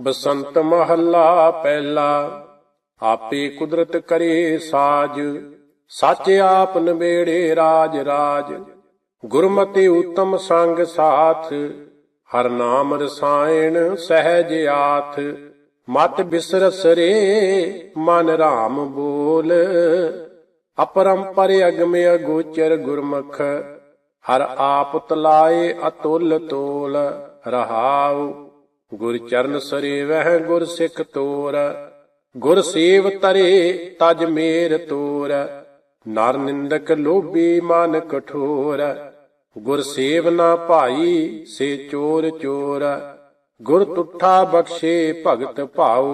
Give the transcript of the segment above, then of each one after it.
ਬਸੰਤ ਮਹੱਲਾ ਪਹਿਲਾ, ਆਪੇ ਕੁਦਰਤ ਕਰੇ ਸਾਜ, ਸੱਚ ਆਪ ਨਵੇੜੇ ਰਾਜ ਰਾਜ। ਗੁਰਮਤਿ ਉਤਮ ਸੰਗ ਸਾਥ, ਹਰ ਨਾਮ ਰਸਾਇਣ ਸਹਿਜ ਆਥ। ਮਤ ਬਿਸਰਸ ਰੇ, ਮਨ ਰਾਮ ਬੋਲ। ਅਪਰੰਪਰ ਅਗਮਿ ਅਗੋਚਰ ਗੁਰਮੁਖ, ਹਰ ਆਪ ਤਲਾਏ ਅਤੁਲ ਤੋਲ। ਰਹਾਉ ਗੁਰ ਚਰਨ ਸਰੇਵਹਿ ਗੁਰ ਸਿੱਖ ਤੋਰ, ਗੁਰ ਸੇਵ ਤਰੇ ਤਜ ਮੇਰ ਤੋਰ, ਨਰ ਨਿੰਦਕ ਲੋਭੀ ਮਨ ਕਠੋਰ, ਗੁਰ ਸੇਵ ਨਾ ਭਾਈ ਸੇ ਚੋਰ ਚੋਰ, ਗੁਰ ਤੁਠਾ ਬਖਸ਼ੇ ਭਗਤ ਭਾਉ,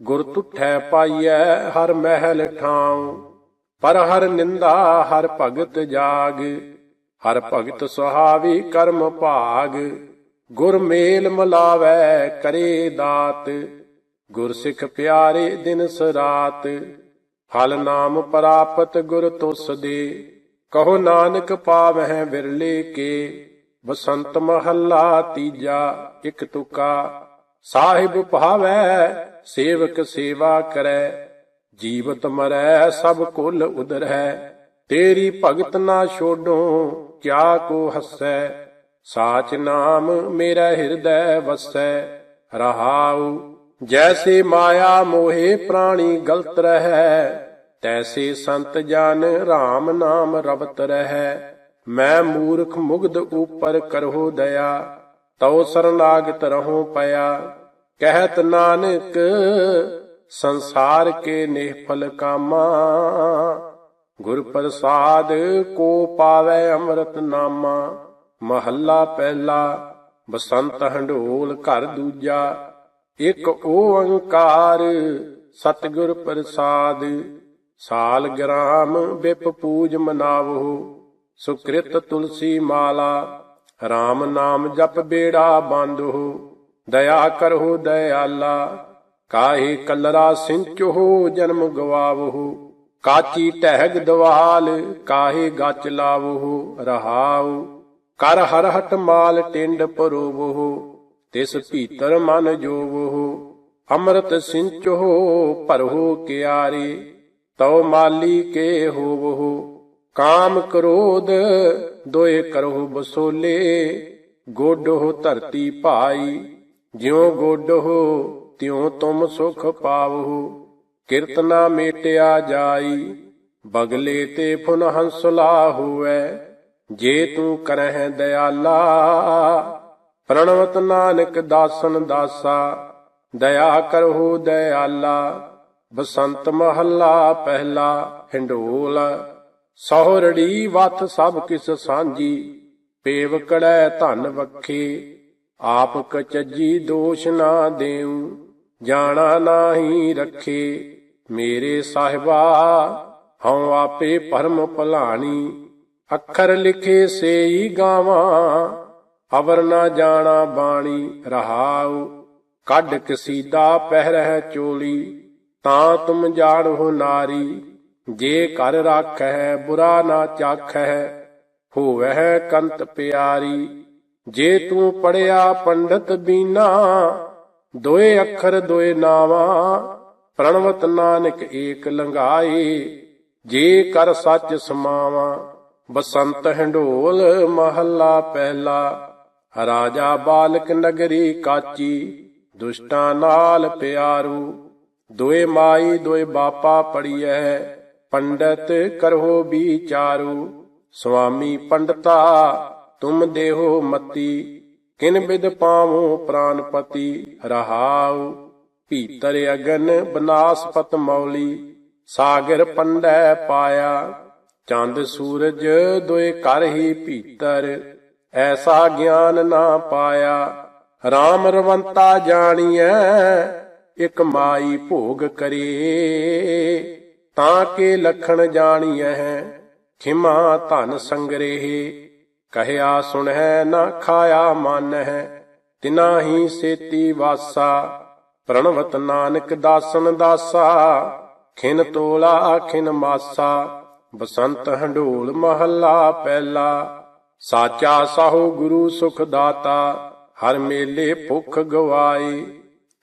ਗੁਰ ਤੁਠੈ ਪਾਈਐ ਹਰ ਮਹਿਲ ਠਾਉ, ਪਰ ਹਰ ਨਿੰਦਾ ਹਰ ਭਗਤ ਜਾਗ, ਹਰ ਭਗਤ ਸੁਹਾਵੀ ਕਰਮ ਭਾਗ ਗੁਰ ਮੇਲ ਮਲਾਵੈ ਕਰੇ ਦਾਤ, ਗੁਰ ਸਿੱਖ ਪਿਆਰੇ ਦਿਨ ਸਰਾਤ ਹਲ ਨਾਮ ਪ੍ਰਾਪਤ ਗੁਰ ਤੁਸ ਦੇ। ਕਹੋ ਨਾਨਕ ਪਾਵਹਿ ਵਿਰਲੇ ਕੇ, ਬਸੰਤ ਮਹੱਲਾ ਤੀਜਾ ਇਕ ਤੁਕਾ। ਸਾਹਿਬ ਭਾਵੈ, ਸੇਵਕ ਸੇਵਾ ਕਰੈ, ਜੀਵਤ ਮਰੈ ਸਭ ਕੁਲ ਉਦਰੈ। ਤੇਰੀ ਭਗਤ ਨਾ ਛੋਡੋ, ਕਿਆ ਕੋ ਹਸੈ। ਸਾਚ ਨਾਮ ਮੇਰਾ ਹਿਰਦੈ ਵਸੈ, ਰਹਾਉ, ਜੈਸੇ ਮਾਇਆ ਮੋਹੇ ਪ੍ਰਾਣੀ ਗਲਤ ਰਹੈ, ਤੈਸੇ ਸੰਤ ਜਨ RAM ਨਾਮ ਰਵਤ ਰਹੈ। ਮੈਂ ਮੂਰਖ ਮੁਗਧ ਉਪਰ ਕਰਹੁ ਦਇਆ, ਤਉ ਸਰਨਾਗਤ ਰਹੋ ਪਿਆ। ਕਹਿਤ ਨਾਨਕ, ਸੰਸਾਰ ਕੇ ਨਿਹਫਲ ਕਾਮਾ, ਗੁਰ ਪ੍ਰਸਾਦ ਕੋ ਪਾਵੇ ਅੰਮ੍ਰਿਤ ਨਾਮਾ। ਮਹੱਲਾ ਪਹਿਲਾ, ਬਸੰਤ ਹੰਡੋਲ ਘਰ ਦੂਜਾ, ਇੱਕ ਓੰਕਾਰ ਸਤਿਗੁਰ ਪ੍ਰਸਾਦ, ਸਾਲ ਗ੍ਰਾਮ ਬਿਪ ਪੂਜ ਮਨਾਵੋ, ਸੁਕ੍ਰਿਤ ਤੁਲਸੀ ਮਾਲਾ RAM ਨਾਮ ਜਪ ਬੇੜਾ ਬੰਦੋ ਦਇਆ ਕਰੋ ਦਇਆਲਾ, ਕਾਹੇ ਕਲਰਾ ਸਿੰਚੋ ਜਨਮ ਗਵਾਵੋ, ਕਾਚੀ ਟਹਿਗ ਦਵਾਲ, ਕਾਹੇ ਗੱਚ ਲਾਵੋ, ਰਹਾਉ ਕਰ ਹਰ ਹਟ ਮਾਲ ਟਿੰਡ ਪਰੋਵੋ, ਤਿਸ ਭੀਤਰ ਮਨ ਜੋਵੋ। ਅੰਮ੍ਰਿਤ ਸਿੰਚੋ, ਭਰੋ ਕਿਆਰੇ, ਤਉ ਮਾਲੀ ਕੇ ਹੋਵੋ। ਕਾਮ ਕ੍ਰੋਧ, ਦੋਏ ਕਰਹੁ ਬਸੋਲੇ। ਗੋਡੋ ਧਰਤੀ ਭਾਈ, ਜਿਉ ਗੋਡੋ, ਤਿਉ ਤੁਮ ਸੁਖ ਪਾਵਹੁ ਕਿਰਤਨਾ ਮੇਟਿਆ ਜਾਈ, ਬਗਲੇ ਤੇ ਫੁਨ ਹੰਸਲਾ ਹੋਵੇ। ਜੇ ਤੂੰ ਕਰਹਿ ਦਇਆਲਾ, ਪ੍ਰਣਵਤ ਨਾਨਕ ਦਾਸਨ ਦਾਸਾ, ਦਇਆ ਕਰਹੁ ਦਇਆਲਾ, ਬਸੰਤ ਮਹੱਲਾ ਪਹਿਲਾ ਹਿੰਡੋਲ, ਸਹੁਰੜੀ ਵਤ ਸਭ ਕਿਸ ਸਾਂਝੀ, ਪੇਵ ਕੜੈ ਧਨ ਵਖੇ, ਆਪ ਕਚਜੀ ਦੋਸ਼ ਨਾ ਦੇਉ ਜਾਣਾ ਨਾਹੀ ਰੱਖੇ, ਮੇਰੇ ਸਾਹਿਬਾ, ਹਉ ਆਪੇ ਪਰਮ ਭਲਾਣੀ ਅੱਖਰ ਲਿਖੇ ਸੇਈ ਗਾਵਾਂ, ਅਵਰ ਨਾ ਜਾਣਾ ਬਾਣੀ ਰਹਾਉ। ਕੱਢ ਕਸੀਦਾ ਪਹਿਰਹਿ ਚੋਲੀ, ਤਾਂ ਤੁਮ ਜਾਣੋ ਨਾਰੀ। ਜੇ ਕਰ ਰਾਖੈ ਬੁਰਾ ਨਾ ਚਾਖੈ ਹੋਵਹਿ ਕੰਤ ਪਿਆਰੀ। ਜੇ ਤੂੰ ਪੜਿਆ ਪੰਡਤ ਬੀਨਾ, ਦੋਏ ਅੱਖਰ ਦੋਏ ਨਾਵਾਂ, ਪ੍ਰਣਵਤ ਨਾਨਕ ਏਕ ਲੰਘਾਏ। ਜੇ ਕਰ ਸੱਚ ਸਮਾਵਾ ਬਸੰਤ ਹੰਡੋਲ ਮਹੱਲਾ ਪਹਿਲਾ, ਰਾਜਾ ਬਾਲਕ ਨਗਰੀ ਕਾਚੀ, ਦੁਸ਼ਟਾਂ ਨਾਲ ਪਿਆਰੂ, ਦੋਏ ਮਾਈ ਦੋਏ ਬਾਪਾ ਪੜੀਐ, ਪੰਡਤ ਕਰੋ ਵਿਚਾਰੂ ਸੁਆਮੀ ਪੰਡਤਾ ਤੁਮ ਦੇਹੋ ਮਤੀ, ਕਿਨ ਬਿਦ ਪਾਵੋ ਪ੍ਰਾਨਪਤੀ ਰਹਾਉ, ਭੀਤਰ ਅਗਨ ਬਨਾਸਪਤ ਮੌਲੀ, ਸਾਗਰ ਪੰਡੈ ਪਾਇਆ ਚੰਦ ਸੂਰਜ ਦੋਏ ਕਰ ਹੀ ਭੀਤਰ, ਐਸਾ ਗਿਆਨ ਨਾ ਪਾਇਆ। RAM ਰਵੰਤਾ ਜਾਣੀਐ, ਇਕ ਮਾਈ ਭੋਗ ਕਰੇ। ਤਾਂ ਕੇ ਲਖਣ ਜਾਣੀਐ, ਖਿਮਾ ਧਨ ਸੰਗਰੇਹ ਕਹਿਆ ਸੁਣਹਿ, ਨਾ ਖਾਇਆ ਮਨ ਹੈ ਤਿਨਾ ਹੀ ਸੇਤੀ ਵਾਸਾ। ਪ੍ਰਣਵਤ ਨਾਨਕ ਦਾਸਨ ਦਾਸਾ, ਖਿਨ ਤੋਲਾ ਖਿਨ ਮਾਸਾ। ਬਸੰਤ ਹੰਡੋਲ ਮਹੱਲਾ ਪਹਿਲਾ। ਸਾਚਾ ਸਾਹੋ ਗੁਰੂ ਸੁਖ ਦਾਤਾ ਹਰ ਮੇਲੇ ਭੁਖ ਗਵਾਈ।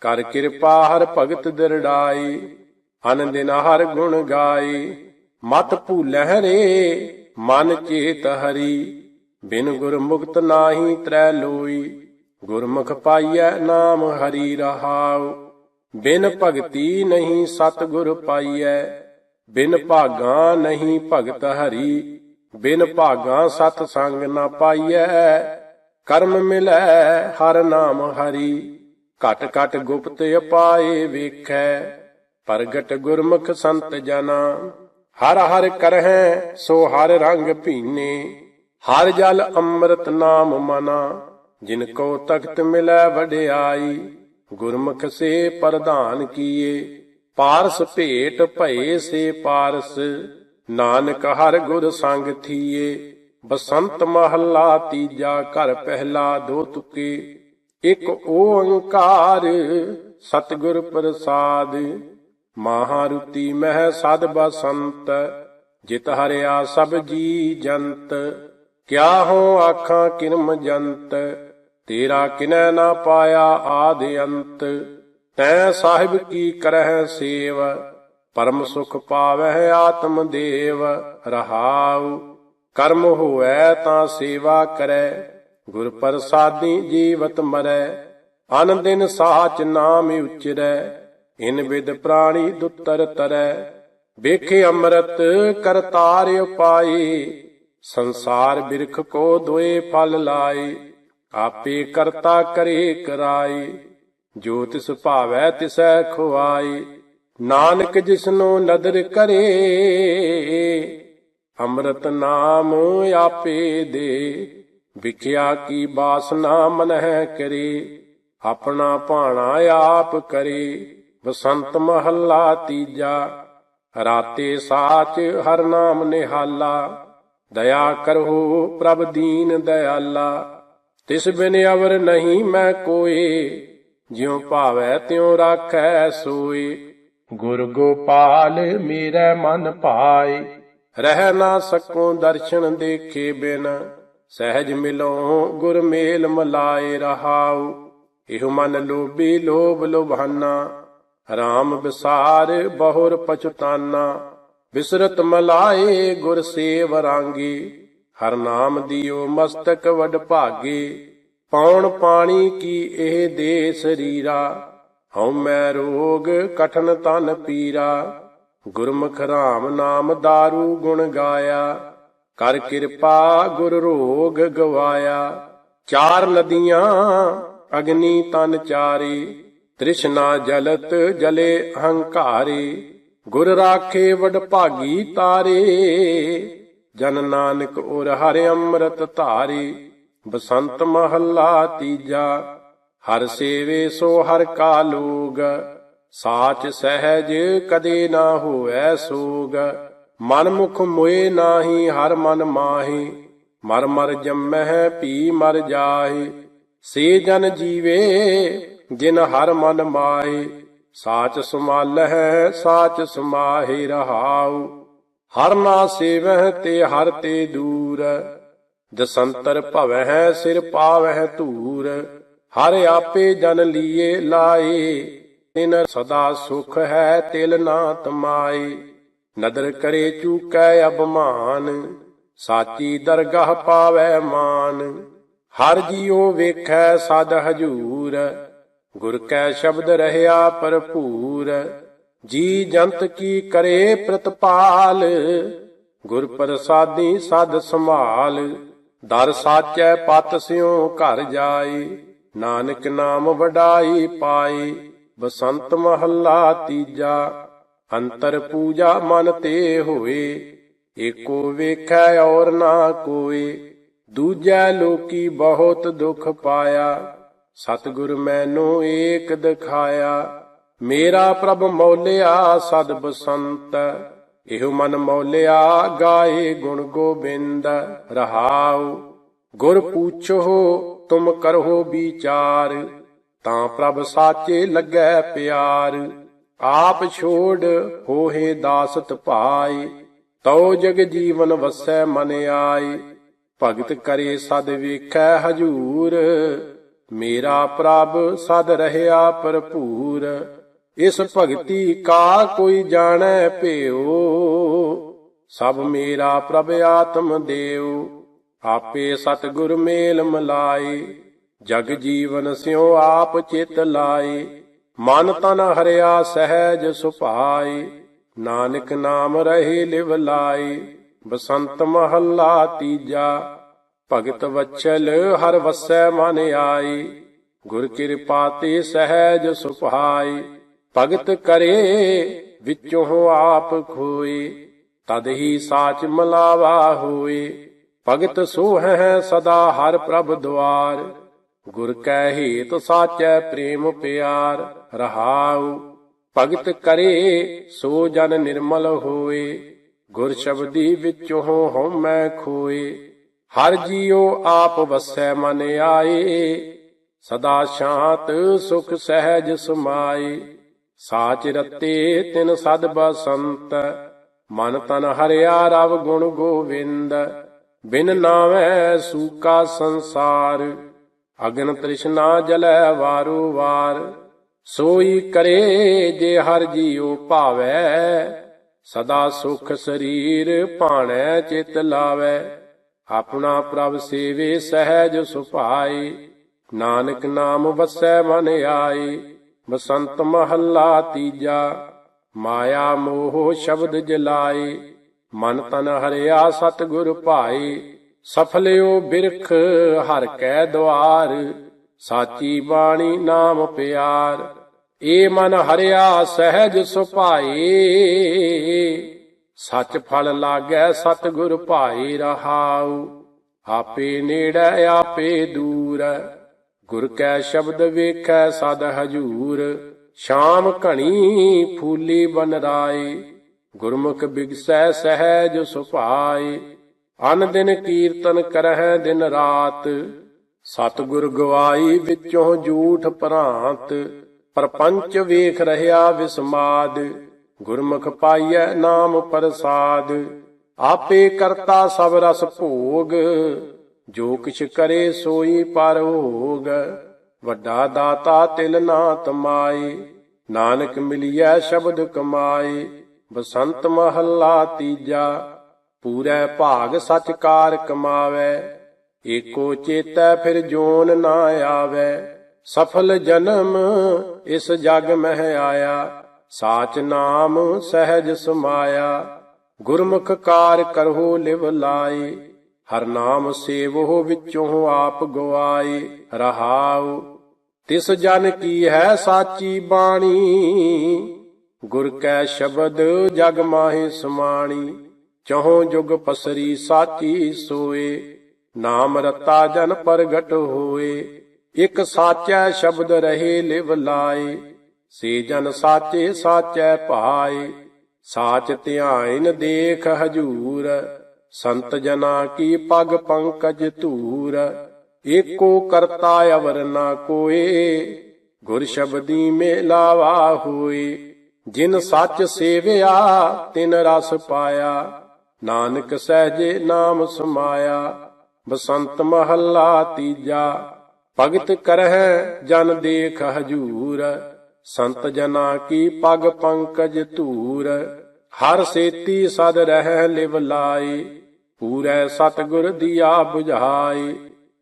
ਕਰ ਕਿਰਪਾ ਹਰ ਭਗਤ ਦਿਰੜਾਈ ਅਨ ਦਿਨ ਹਰ ਗੁਣ ਗਾਈ। ਮਤ ਭੂਲਹਿ ਰੇ, ਮਨ ਚੇਤ ਹਰੀ। ਬਿਨ ਗੁਰ ਮੁਕਤ ਨਾਹੀ ਤ੍ਰੈ ਲੋਈ, ਗੁਰਮੁਖ ਪਾਈਐ ਨਾਮ ਹਰੀ ਰਹਾਉ। ਬਿਨ ਭਗਤੀ ਨਹੀਂ ਸਤ ਗੁਰ ਪਾਈਐ। ਬਿਨ ਭਾਗਾ ਨਹੀਂ ਭਗਤ ਹਰੀ, ਬਿਨ ਭਾਗਾ ਸਤ ਸੰਗ ਨਾ ਪਾਈਐ, ਕਰਮ ਮਿਲੈ ਹਰ ਨਾਮ ਹਰੀ। ਘਟ ਘਟ ਗੁਪਤ ਅਪਾਏ ਵੇਖੈ, ਪ੍ਰਗਟ ਗੁਰਮੁਖ ਸੰਤ ਜਨਾ। ਹਰ ਹਰ ਕਰਹਿ, ਸੋ ਹਰ ਰੰਗ ਭੀਨੇ। ਹਰ ਜਲ ਅੰਮ੍ਰਿਤ ਨਾਮ ਮਨਾ, ਜਿਨ ਕੋ ਤਖਤ ਮਿਲੈ ਵਡਿਆਈ। ਗੁਰਮੁਖ ਸੇ ਪ੍ਰਧਾਨ ਕੀਏ ਪਾਰਸ ਭੇਟ ਭਏ ਸੇ ਪਾਰਸ, ਨਾਨਕ ਹਰ ਗੁਰ ਸੰਗ ਥੀਏ। ਬਸੰਤ ਮਹੱਲਾ ਤੀਜਾ ਘਰ ਪਹਿਲਾ ਦੋ ਤੁਕੇ। ਇੱਕ ਓੰਕਾਰ ਸਤਿਗੁਰ ਪ੍ਰਸਾਦ। ਮਹਾਰੁਤੀ ਮਹਿ ਸਦ ਬਸੰਤ, ਜਿਤ ਹਰਿਆ ਸਭ ਜੀ ਜੰਤ। ਕਿਆ ਹੋ ਆਖਾਂ ਕਿਰਮ ਜੰਤ, ਤੇਰਾ ਕਿਨੈ ਨਾ ਪਾਇਆ ਆਦ ਅੰਤ। ਤੈ ਸਾਹਿਬ ਕੀ ਕਰਹਿ ਸੇਵ, ਪਰਮ ਸੁਖ ਪਾਵਹਿ ਆਤਮ ਦੇਵ, ਰਹਾਉ। ਕਰਮ ਹੋਐ ਤਾਂ ਸੇਵਾ ਕਰੈ, ਗੁਰ ਪ੍ਰਸਾਦੀ ਜੀਵਤ ਮਰੈ। ਅਨ ਦਿਨ ਸਾਚ ਨਾਮ ਉਚਰੈ, ਇਨ ਵਿਦ ਪ੍ਰਾਣੀ ਦੁੱਤਰ ਤਰੈ। ਵੇਖੇ ਅੰਮ੍ਰਿਤ ਕਰਤਾਰ ਉਪਾਈ ਸੰਸਾਰ ਬਿਰਖ ਕੋ ਦੋਏ ਫਲ ਲਾਏ, ਆਪੇ ਕਰਤਾ ਕਰੇ ਕਰਾਈ ਜੋ ਤਿਸ ਭਾਵੈ ਤਿਸੈ ਖੁਆਈ ਨਾਨਕ ਜਿਸਨੂੰ ਨਦਰ ਕਰੇ। ਅੰਮ੍ਰਿਤ ਨਾਮ ਆਪੇ ਦੇ, ਵਿਖਿਆ ਕੀ ਬਾਸਨਾ ਮਨਹਿ ਕਰੇ। ਆਪਣਾ ਭਾਣਾ ਆਪ ਕਰੇ, ਬਸੰਤ ਮਹੱਲਾ ਤੀਜਾ। ਰਾਤੇ ਸਾਚ ਹਰ ਨਾਮ ਨਿਹਾਲਾ, ਦਇਆ ਕਰੋ ਪ੍ਰਭ ਦੀਨ ਦਇਆਲਾ। ਤਿਸ ਬਿਨ ਅਵਰ ਨਹੀਂ ਮੈਂ ਕੋਏ। ਜਿਉ ਭਾਵੈ ਤਿਉ ਰਾਖੈ ਸੋਏ ਗੁਰ ਗੋਪਾਲ ਮੇਰਾ ਮਨ ਭਾਏ ਰਹਿ ਨਾ ਸਕੋ ਦਰਸ਼ਨ ਦੇਖੇ ਬਿਨ। ਸਹਿਜ ਮਿਲੋ ਗੁਰ ਮੇਲ ਮਲਾਏ ਰਹਾਉ। ਇਹੋ ਮਨ ਲੋਭੀ ਲੋਭ ਲੋਭਾਨਾ। ਰਾਮ ਵਿਸਾਰ ਬਹੁਰ ਪਛਤਾਨਾ। ਵਿਸਰਤ ਮਲਾਏ ਗੁਰ ਸੇਵ ਰਾਂਗੀ। ਹਰ ਨਾਮ ਦਿਓ ਮਸਤਕ ਵਡ ਭਾਗੇ। ਪੌਣ ਪਾਣੀ ਕੀ ਇਹ ਦੇ ਸਰੀਰਾ? ਹਉ ਮੈਂ ਰੋਗ ਕਠਨ ਤਨ ਪੀਰਾ। ਗੁਰਮੁਖ ਰਾਮ ਨਾਮ दारू ਗੁਣ ਗਾਇਆ। ਕਰ ਕਿਰਪਾ ਗੁਰ ਰੋਗ ਗਵਾਇਆ। ਚਾਰ ਨਦੀਆਂ ਅਗਨੀ ਤਨ ਚਾਰੇ। ਤ੍ਰਿਸ਼ਨਾ ਜਲਤ ਜਲੇ ਅਹੰਕਾਰੇ ਗੁਰ ਰਾਖੇ ਵਡ ਭਾਗੀ ਤਾਰੇ। ਜਨ ਨਾਨਕ ਔਰ ਹਰਿ ਅੰਮ੍ਰਿਤ ਧਾਰੀ। ਬਸੰਤ ਮਹੱਲਾ ਤੀਜਾ, ਹਰ ਸੇਵੇ ਸੋ ਹਰ ਕਾ ਲੋਗ, ਸਾਚ ਸਹਿਜ ਕਦੇ ਨਾ ਹੋਐ ਸੋਗ। ਮਨ ਮੁਖ ਮੋਏ ਨਾਹੀ, ਹਰ ਮਨ ਮਾਹੀ, ਮਰ ਮਰ ਜੰਮਹਿ ਪੀ ਮਰ ਜਾਹੀ। ਸੇ ਜਨ ਜੀਵੇ, ਜਿਨ ਹਰ ਮਨ ਮਾਏ ਸਾਚ ਸਮਾਲਹਿ ਸਾਚ ਸਮਾਹਿ ਰਹਾਉ। ਹਰ ਨਾ ਸੇਵਹਿ ਤੇ ਹਰ ਤੇ ਦੂਰ। ਦਸੰਤਰ ਭਵਹਿ ਸਿਰ ਪਾਵਹਿ ਧੂਰ, ਹਰ ਆਪੇ ਜਨ ਲੀਏ ਲਾਏ। ਤਿਨ ਸਦਾ ਸੁਖ ਹੈ ਤਿਲ ਨਾ ਤਮਾਏ ਨਦਰ ਕਰੇ ਚੂਕੈ ਅਬਮਾਨ ਸਾਚੀ ਦਰਗਾਹ ਪਾਵੈ ਮਾਨ। ਹਰ ਜੀਉ ਵੇਖੈ ਸਦ ਹਜੂਰ, ਗੁਰ ਕੈ ਸ਼ਬਦ ਰਹਿਆ ਭਰਪੂਰ। ਜੀ ਜੰਤ ਕੀ ਕਰੇ ਪ੍ਰਤਪਾਲ, ਗੁਰ ਪ੍ਰਸਾਦੀ ਸਦ ਸੰਭਾਲ। ਦਰ ਸਾਚੈ ਪਤ ਸਿਉ ਘਰ ਜਾਈ, ਨਾਨਕ ਨਾਮ ਵਡਾਈ ਪਾਈ, ਬਸੰਤ ਮਹੱਲਾ ਤੀਜਾ, ਅੰਤਰ ਪੂਜਾ ਮਨ ਤੇ ਹੋਏ, ਏਕੋ ਵੇਖੈ ਔਰ ਨਾ ਕੋਏ, ਦੂਜੈ ਲੋਕੀ ਬਹੁਤ ਦੁਖ ਪਾਇਆ, ਸਤਿਗੁਰ ਮੈਨੂੰ ਏਕ ਦਿਖਾਇਆ, ਮੇਰਾ ਪ੍ਰਭ ਮੌਲਿਆ ਸਦ ਬਸੰਤ ਇਹੋ ਮਨ ਮੌਲਿਆ, ਗਾਏ ਗੁਣ ਗੋਬਿੰਦ, ਰਹਾਉ। ਗੁਰ ਪੁੱਛੋ, ਤੁਮ ਕਰੋ ਵਿਚਾਰ, ਤਾਂ ਪ੍ਰਭ ਸਾਚੇ ਲੱਗੈ ਪਿਆਰ। ਆਪ ਛੋੜ ਹੋਏ ਦਾਸਤ ਭਾਈ ਤਉ ਜਗ ਜੀਵਨ ਵਸੈ ਮਨ ਆਏ। ਭਗਤ ਕਰੇ ਸਦ ਵੇਖੈ ਹਜੂਰ, ਮੇਰਾ ਪ੍ਰਭ ਸਦ ਰਹਿਆ ਭਰਪੂਰ। ਇਸ ਭਗਤੀ ਕਾ ਕੋਈ ਜਾਣੈ ਭਿਓ ਸਭ ਮੇਰਾ ਪ੍ਰਭ ਆਤਮ ਦੇਵ ਆਪੇ ਸਤਿਗੁਰ ਮੇਲ ਮਲਾਈ ਜਗ ਜੀਵਨ ਸਿਉ ਆਪ ਚਿਤ ਲਾਈ ਮਨ ਤਨ ਹਰਿਆ ਸਹਿਜ ਸੁਭਾਈ ਨਾਨਕ ਨਾਮ ਰਹੇ ਲਿਵ ਲਾਈ ਬਸੰਤ ਮਹੱਲਾ ਤੀਜਾ। ਭਗਤ ਵਚਲ ਹਰ ਵਸੈ ਮਨ ਆਈ ਗੁਰ ਕਿਰਪਾ ਤੇ ਸਹਿਜ ਸੁਭਾਈ ਭਗਤ ਕਰੇ, ਵਿੱਚੋਂ ਆਪ ਖੋਏ, ਤਦ ਹੀ ਸਾਚ ਮਲਾਵਾ ਹੋਏ। ਭਗਤ ਸੋ ਹੈ ਸਦਾ ਹਰ ਪ੍ਰਭ ਦੁਆਰ, ਗੁਰ ਕੈ ਹੇਤ ਸਾਚੈ ਪ੍ਰੇਮ ਪਿਆਰ, ਰਹਾਉ। ਭਗਤ ਕਰੇ, ਸੋ ਜਨ ਨਿਰਮਲ ਹੋਏ, ਗੁਰ ਸ਼ਬਦੀ ਵਿੱਚੋਂ ਹਉਮੈ ਖੋਏ। ਹਰ ਜੀਉ ਆਪ ਵਸੈ ਮਨ ਆਏ, ਸਦਾ ਸ਼ਾਂਤ ਸੁਖ ਸਹਿਜ ਸਮਾਈ ਸਾਚ ਰਤੇ ਤਿਨ ਸਦ ਬਸੰਤ, ਮਨ ਤਨ ਹਰਿਆ ਰਵ ਗੁਣ ਗੋਵਿੰਦ, ਬਿਨ ਨਾਵੈ ਸੂਕਾ ਸੰਸਾਰ, ਅਗਨ ਤ੍ਰਿਸ਼ਨਾ ਜਲੈ ਵਾਰੋ ਵਾਰ, ਸੋਈ ਕਰੇ ਜੇ ਹਰ ਜੀਉ ਭਾਵੈ, ਸਦਾ ਸੁਖ ਸਰੀਰ ਭਾਣੈ ਚਿਤ ਲਾਵੈ, ਆਪਣਾ ਪ੍ਰਭ ਸੇਵੇ ਸਹਿਜ ਸੁਭਾਈ ਨਾਨਕ ਨਾਮ ਵਸੈ ਮਨ ਆਈ ਬਸੰਤ ਮਹੱਲਾ ਤੀਜਾ, ਮਾਇਆ ਮੋਹ ਸ਼ਬਦ ਜਲਾਏ, ਮਨ ਤਨ ਹਰਿਆ ਸਤਿਗੁਰ ਭਾਏ ਸਫਲਿਓ ਬਿਰਖ ਹਰ ਕੈ ਦਵਾਰ, ਸਾਚੀ ਬਾਣੀ ਨਾਮ ਪਿਆਰ, ਏ ਮਨ ਹਰਿਆ ਸਹਿਜ ਸੁਭਾਈ ਸੱਚ ਫਲ ਲਾਗੈ ਸਤਿਗੁਰ ਭਾਏ ਰਹਾਉ, ਆਪੇ ਨੇੜੇ ਆਪੇ ਦੂਰ। ਗੁਰ ਕੈ ਸ਼ਬਦ ਵੇਖੈ ਸਦ ਹਜੂਰ, ਸ਼ਾਮ ਘਣੀ ਫੂਲੀ ਬਨ ਰਾਏ। ਗੁਰਮੁਖ ਬਿਗਸੈ ਸਹਿਜ ਸੁਭਾਈ ਅਨ ਦਿਨ ਕੀਰਤਨ ਕਰਹਿ ਦਿਨ ਰਾਤ। ਸਤਿਗੁਰ ਗਵਾਈ ਵਿੱਚੋਂ ਝੂਠ ਭਰਾਂਤ, ਪਰਪੰਚ ਵੇਖ ਰਹਾ ਵਿਸਮਾਦ। ਗੁਰਮੁਖ ਪਾਈਐ ਨਾਮ ਪ੍ਰਸਾਦ, ਆਪੇ ਕਰਤਾ ਸਭ ਰਸ ਭੋਗ ਜੋ ਕਿਛ ਕਰੇ ਸੋਈ ਪਰ ਹੋਗ। ਵੱਡਾ ਦਾਤਾ ਤਿਲ ਨਾ ਤਮਾਈ ਨਾਨਕ ਮਿਲਿਆ ਸ਼ਬਦ ਕਮਾਏ। ਬਸੰਤ ਮਹੱਲਾ ਤੀਜਾ, ਪੂਰੇ ਭਾਗ ਸਚਕਾਰ ਕਮਾਵੇ। ਏਕੋ ਚੇਤੈ ਫਿਰ ਜੋਨ ਨਾ ਆਵੇ। ਸਫਲ ਜਨਮ ਇਸ ਜਗ ਮਹਿ ਆਇਆ। ਸਾਚ ਨਾਮ ਸਹਿਜ ਸਮਾਇਆ। ਗੁਰਮੁਖ ਕਾਰ ਕਰਹੁ ਲਿਵ ਲਾਏ। ਹਰ ਨਾਮ ਸੇਵੋ ਵਿੱਚੋਂ ਆਪ ਗਵਾਈ ਰਹਾਉ, ਤਿਸ ਜਨ ਕੀ ਹੈ ਸਾਚੀ ਬਾਣੀ? ਗੁਰ ਕੈ ਸ਼ਬਦ ਜਗ ਮਾਹਿ ਸਮਾਣੀ, ਚਹੋ ਜੁਗ ਪਸਰੀ ਸਾਚੀ ਸੋਏ, ਨਾਮ ਰਤਾ ਜਨ ਪ੍ਰਗਟ ਹੋਏ, ਇਕ ਸਾਚੈ ਸ਼ਬਦ ਰਹੇ ਲਿਵ ਲਾਏ, ਸੇ ਜਨ ਸਾਚੇ ਸਾਚੈ ਭਾਏ ਸਾਚ ਧਿਆਇਨ ਦੇਖ ਹਜੂਰ। ਸੰਤ ਜਨਾ ਕੀ ਪਗ ਪੰਕਜ ਧੂਰ, ਏਕੋ ਕਰਤਾ ਅਵਰ ਨਾ ਕੋਏ, ਗੁਰ ਸ਼ਬਦੀ ਮੇਲਾਵਾ ਹੋਏ, ਜਿਨ ਸੱਚ ਸੇਵਿਆ, ਤਿਨ ਰਸ ਪਾਇਆ, ਨਾਨਕ ਸਹਜੇ ਨਾਮ ਸਮਾਇਆ, ਬਸੰਤ ਮਹੱਲਾ ਤੀਜਾ, ਭਗਤ ਕਰਹਿ ਜਨ ਦੇਖ ਹਜੂਰ, ਸੰਤ ਜਨਾ ਕੀ ਪਗ ਪੰਕਜ ਧੂਰ, ਹਰ ਸੇਤੀ ਸਦ ਰਹਿ ਲਿਵ ਲਾਏ ਪੂਰੈ ਸਤਗੁਰ ਦੀਆ 부ਝਾਈ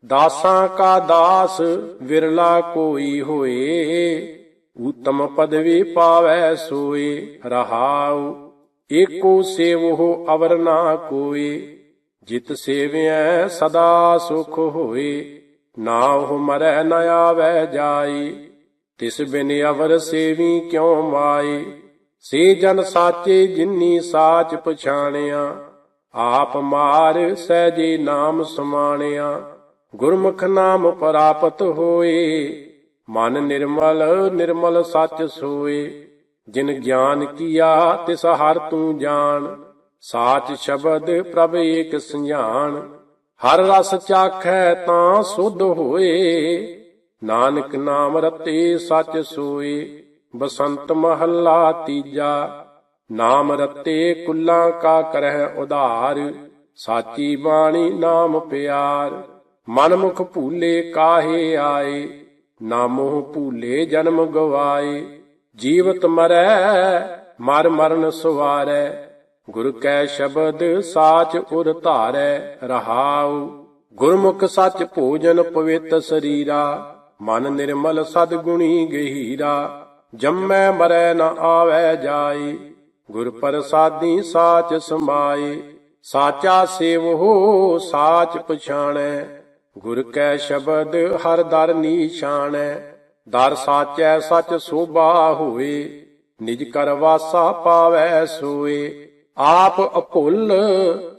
ਦਾਸਾਂ ਕਾ ਦਾਸ ਵਿਰਲਾ ਕੋਈ ਹੋਏ, ਉਤਮ ਪਦਵੀ ਪਾਵੈ ਸੋਏ, ਰਹਾਉ, ਏਕੋ ਸੇਵੋ ਅਵਰ ਨਾ ਕੋਏ, ਜਿਤ ਸੇਵਿਐ ਸਦਾ ਸੁਖ ਹੋਏ, ਨਾ ਉਹ ਮਰੈ ਨ ਆਵੈ ਜਾਈ ਤਿਸ ਬਿਨ ਅਵਰ ਸੇਵੀ ਕਿਉ ਮਾਈ ਸੇ ਜਨ ਸਾਚੇ ਜਿਨੀ ਸਾਚ ਪਛਾਣਿਆ ਆਪ ਮਾਰ ਸਹਿਜੇ ਨਾਮ ਸਮਾਣਿਆ, ਗੁਰਮੁਖ ਨਾਮ ਪ੍ਰਾਪਤ ਹੋਏ। ਮਨ ਨਿਰਮਲ ਨਿਰਮਲ ਸੱਚ ਸੋਏ। ਜਿਨ ਗਿਆਨ ਕੀਆ, ਤਿਸ ਹਰ ਤੂੰ ਜਾਣ। ਸਾਚ ਸ਼ਬਦ ਪ੍ਰਭ ਏਕ ਸੰਝਾਨ ਹਰ ਰਸ ਚਾਖੈ ਤਾਂ ਸੁਧ ਹੋਏ। ਨਾਨਕ ਨਾਮ ਰਤੇ ਸੱਚ ਸੋਏ। ਬਸੰਤ ਮਹੱਲਾ ਤੀਜਾ ਨਾਮ ਰਤੇ ਕੁੱਲਾਂ ਕਾ ਕਰਹਿ ਉਧਾਰ, ਸਾਚੀ ਬਾਣੀ ਨਾਮ ਪਿਆਰ। ਮਨ ਮੁਖ ਭੂਲੇ ਕਾਹੇ ਆਏ, ਨਾ ਮੋਹ ਭੂਲੇ ਜਨਮ ਗਵਾਏ। ਜੀਵਤ ਮਰੈ, ਮਰ ਮਰਨ ਸੁਵਾਰੈ, ਗੁਰ ਕੈ ਸ਼ਬਦ ਸਾਚ ਉਰ ਧਾਰੈ ਰਹਾਉ। ਗੁਰਮੁਖ ਸੱਚ ਭੋਜਨ ਪਵਿੱਤ ਸਰੀਰਾ, ਮਨ ਨਿਰਮਲ ਸਦ ਗੁਣੀ ਗਹੀਰਾ। ਜੰਮੈ ਮਰੈ ਨ ਆਵੈ ਜਾਏ। ਗੁਰ ਪ੍ਰਸਾਦੀ ਸਾਚ ਸਮਾਏ, ਸਾਚਾ ਸੇਵੋ ਸਾਚ ਪਛਾਣੈ। ਗੁਰ ਕੈ ਸ਼ਬਦ ਹਰ ਦਰ ਨੀਸ਼ਾਨੈ ਦਰ ਸਾਚੈ ਸਚ ਸੋਭਾ ਹੋਏ। ਨਿਜ ਕਰ ਵਾਸਾ ਪਾਵੈ ਸੋਏ, ਆਪ ਅਭੁੱਲ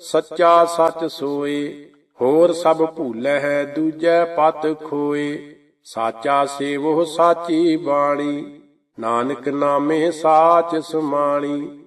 ਸੱਚਾ ਸਚ ਸੋਏ। ਹੋਰ ਸਭ ਭੂਲੈ ਹੈ ਦੂਜੈ ਪਤ ਖੋਏ, ਸਾਚਾ ਸੇਵੋ ਸਾਚੀ ਬਾਣੀ। ਨਾਨਕ ਨਾਮੇ ਸਾਚ ਸਮਾਣੀ